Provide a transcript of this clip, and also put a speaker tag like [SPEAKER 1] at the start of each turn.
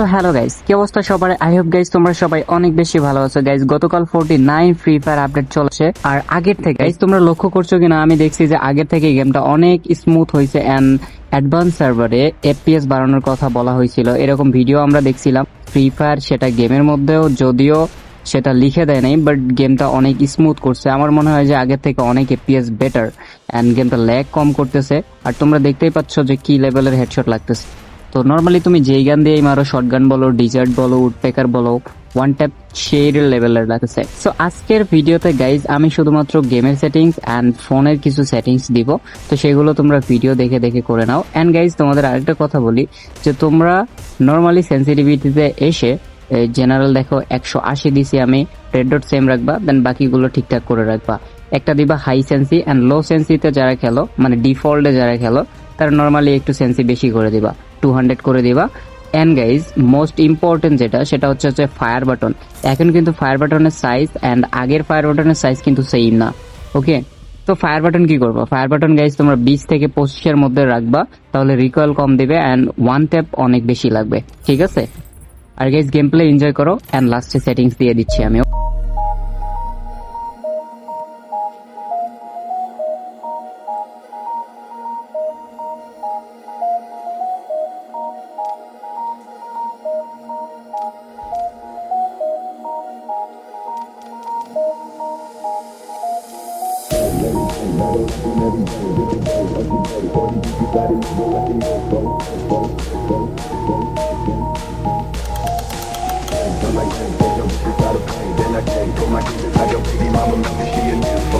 [SPEAKER 1] So hello guys কি অবস্থা সবার? আই হোপ গাইস তোমরা সবাই অনেক বেশি ভালো আছো। গাইস গতকাল forty nine Free Fire update চলছে। আর আগের থেকে গাইস তোমরা লক্ষ্য করছ কিনা? আমি দেখছি যে আগের থেকে গেমটা অনেক স্মুথ হয়েছে অ্যান্ড অ্যাডভান্স সার্ভারে এফপিএস বাড়ানোর কথা বলা হয়েছিল। এরকম ভিডিও আমরা দেখছিলাম। ফ্রি ফায়ার সেটা গেমের মধ্যেও, যদিও সেটা লিখে দেয় নাই বাট গেমটা অনেক স্মুথ করছে। আমার মনে হয় যে আগের থেকে অনেক এপিএস বেটার অ্যান্ড গেমটা ল্যাগ কম করতেছে। আর তোমরা দেখতেই পাচ্ছ যে কি লেভেলের হেডশট লাগতেছে। তো নর্মালি তুমি যেই গান দিয়েই মারো শর্ট গান বলো ডিজার্ট বলো উডপেকার বলো ওয়ান ট্যাপ সেই লেভেলের লাগছে সো আজকের ভিডিওতে গাইজ আমি শুধুমাত্র গেমের সেটিংস অ্যান্ড ফোনের কিছু সেটিংস দিব। তো সেগুলো তোমরা ভিডিও দেখে দেখে করে নাও। অ্যান্ড গাইজ তোমাদের আরেকটা কথা বলি, যে তোমরা নর্মালি সেন্সিটিভিটিতে এসে জেনারেল দেখো, একশো আশি দিছি আমি রেড ডট সেম রাখবা দেন বাকিগুলো ঠিকঠাক করে রাখবা। একটা দিবা হাই সেন্সি অ্যান্ড লো সেন্সিতে যারা খেলো মানে ডিফল্টে যারা খেলো, তারা নর্মালি একটু সেন্সি বেশি করে দিবা। টু হান্ড্রেড করে দিবা। অ্যান্ড গাইজ মোস্ট ইম্পর্টেন্ট যেটা, সেটা হচ্ছে হচ্ছে ফায়ার বাটন এখন কিন্তু ফায়ার বাটনের সাইজ অ্যান্ড আগের ফায়ার বাটনের সাইজ কিন্তু সেম না। ওকে তো ফায়ার বাটন কি করব? ফায়ার বাটন গাইজ তোমরা বিশ থেকে পঁচিশের মধ্যে রাখবা, তাহলে রিকয়েল কম দিবে অ্যান্ড ওয়ান ট্যাপ অনেক বেশি লাগবে। ঠিক আছে? আর গাইজ গেম প্লে এনজয় করো অ্যান্ড লাস্টে সেটিংস দিয়ে দিচ্ছি আমি
[SPEAKER 2] Then I came, told my kids got baby mama, she a nympho